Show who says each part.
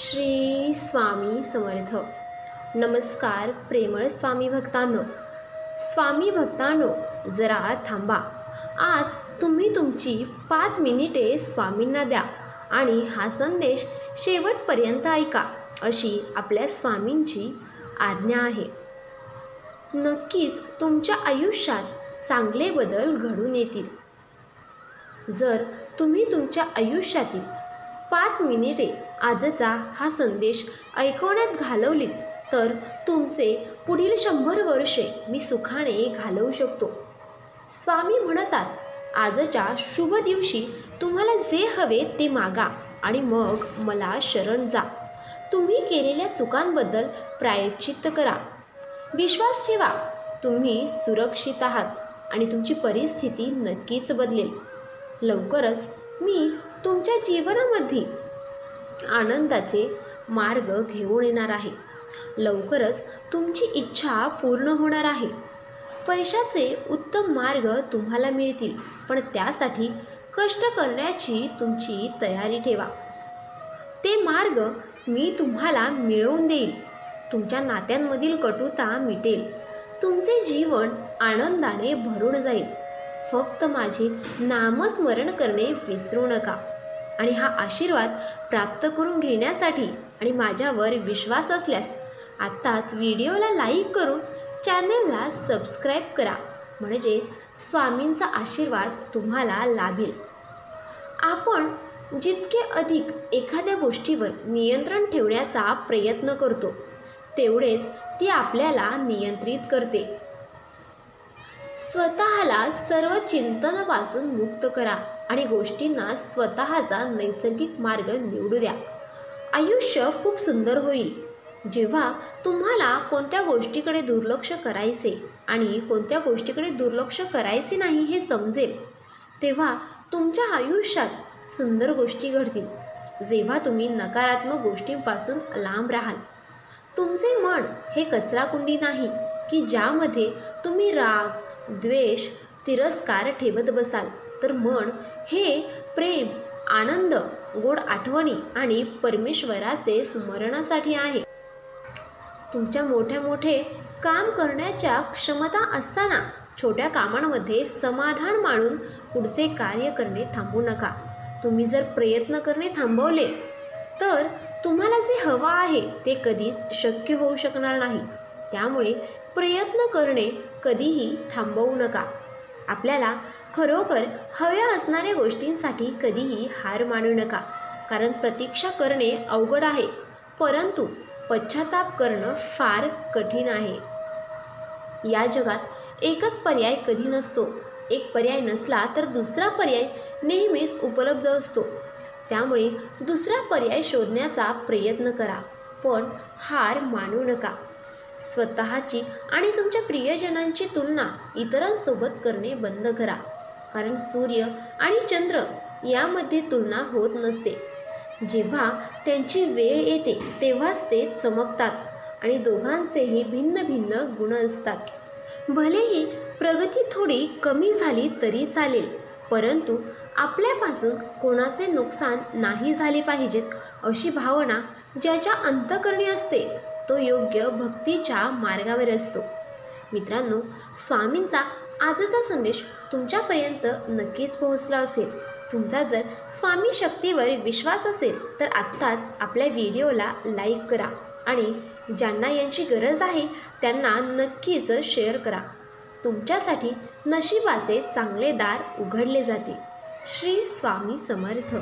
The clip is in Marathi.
Speaker 1: श्री स्वामी समर्थ. नमस्कार प्रेमळ स्वामी भक्तांनो. स्वामी भक्तांनो जरा थांबा. आज तुम्ही तुमची पाच मिनिटे स्वामींना द्या आणि हा संदेश शेवटपर्यंत ऐका अशी आपल्या स्वामींची आज्ञा आहे. नक्कीच तुमच्या आयुष्यात चांगले बदल घडून येतील. जर तुम्ही तुमच्या आयुष्यातील पाच मिनिटे आजचा हा संदेश ऐकवण्यात घालवलीत तर तुमचे पुढील शंभर वर्षे मी सुखाने घालवू शकतो. स्वामी म्हणतात आजच्या शुभ दिवशी तुम्हाला जे हवे ते मागा आणि मग मला शरण जा. तुम्ही केलेल्या चुकांबद्दल प्रायश्चित्त करा. विश्वास ठेवा तुम्ही सुरक्षित आहात आणि तुमची परिस्थिती नक्कीच बदलेल. लवकरच मी तुमच्या जीवनामध्ये आनंदाचे मार्ग घेऊन येणार आहे. लवकरच तुमची इच्छा पूर्ण होणार आहे. पैशाचे उत्तम मार्ग तुम्हाला मिळतील पण त्यासाठी कष्ट करण्याची तुमची तयारी ठेवा. ते मार्ग मी तुम्हाला मिळवून देईल. तुमच्या नात्यांमधील कटुता मिटेल. तुमचे जीवन आनंदाने भरून जाईल. फक्त माझे नामस्मरण करणे विसरू नका. आणि हा आशीर्वाद प्राप्त करून घेण्यासाठी आणि माझ्यावर विश्वास असल्यास आत्ताच व्हिडिओला लाईक करून चॅनलला सबस्क्राईब करा. म्हणजे स्वामींचा आशीर्वाद तुम्हाला लाभेल. आपण जितके अधिक एखाद्या गोष्टीवर नियंत्रण ठेवण्याचा प्रयत्न करतो तेवढेच ती आपल्याला नियंत्रित करते. स्वतःला सर्व चिंतनापासून मुक्त करा आणि गोष्टींना स्वतःचा नैसर्गिक मार्ग निवडू द्या. आयुष्य खूप सुंदर होईल. जेव्हा तुम्हाला कोणत्या गोष्टीकडे दुर्लक्ष करायचे आणि कोणत्या गोष्टीकडे दुर्लक्ष करायचे नाही हे समजेल तेव्हा तुमच्या आयुष्यात सुंदर गोष्टी घडतील. जेव्हा तुम्ही नकारात्मक गोष्टींपासून लांब राहाल. तुमचे मन हे कचराकुंडी नाही की ज्यामध्ये तुम्ही राग द्वेष तिरस्कार ठेवत बसाल. तर मन हे प्रेम आनंद गोड आठवणी आणि परमेश्वराचे स्मरणासाठी आहे. तुमच्या मोठ्या मोठे काम करण्याच्या क्षमता असताना छोट्या कामांमध्ये समाधान मानून पुढचे कार्य करणे थांबू नका. तुम्ही जर प्रयत्न करणे थांबवले तर तुम्हाला जे हवं आहे ते कधीच शक्य होऊ शकणार नाही. त्यामुळे प्रयत्न करणे कधीही थांबवू नका. आपल्याला खरोखर हव्या असणाऱ्या गोष्टींसाठी कधीही हार मानू नका. कारण प्रतीक्षा करणे अवघड आहे. परंतु पश्चाताप करणं फार कठीण आहे. या जगात एकच पर्याय कधी नसतो. एक पर्याय नसला तर दुसरा पर्याय नेहमीच उपलब्ध असतो. त्यामुळे दुसरा पर्याय शोधण्याचा प्रयत्न करा. पण हार मानू नका. स्वतःची आणि तुमच्या प्रियजनांची तुलना इतरांसोबत करणे बंद करा. कारण सूर्य आणि चंद्र यामध्ये तुलना होत नसते. जेव्हा त्यांची वेळ येते तेव्हाच ते चमकतात आणि दोघांचेही भिन्न भिन्न गुण असतात. भलेही प्रगती थोडी कमी झाली तरी चालेल परंतु आपल्यापासून कोणाचे नुकसान नाही झाले पाहिजेत अशी भावना ज्याच्या अंतकरणी असते. तो योग्य भक्तीच्या मार्गावर असतो. मित्रांनो स्वामींचा आजचा संदेश तुमच्यापर्यंत नक्कीच पोहोचला असेल. तुमचा जर स्वामी शक्तीवर विश्वास असेल तर आत्ताच आपल्या व्हिडिओला लाईक करा आणि ज्यांना यांची गरज आहे त्यांना नक्कीच शेअर करा. तुमच्यासाठी नशिबाचे चांगले दार उघडले जाते श्री स्वामी समर्थ.